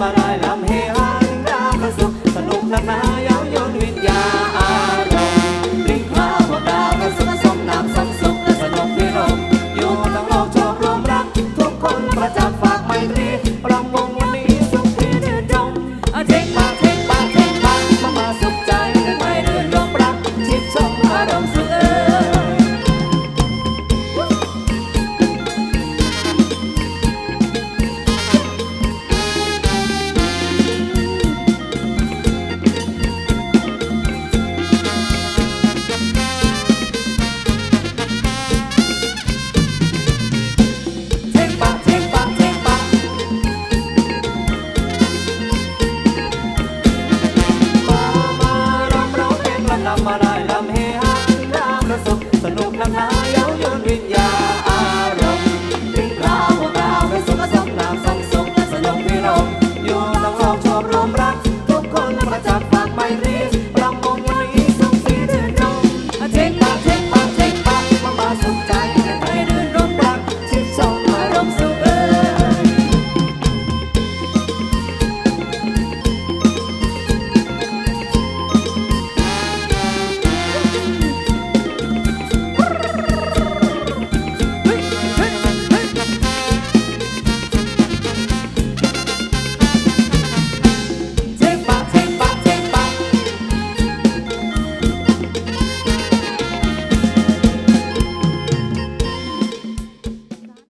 มาได้ลำเฮฮาถึงดาวกระสุขสนุกนักหนา la mala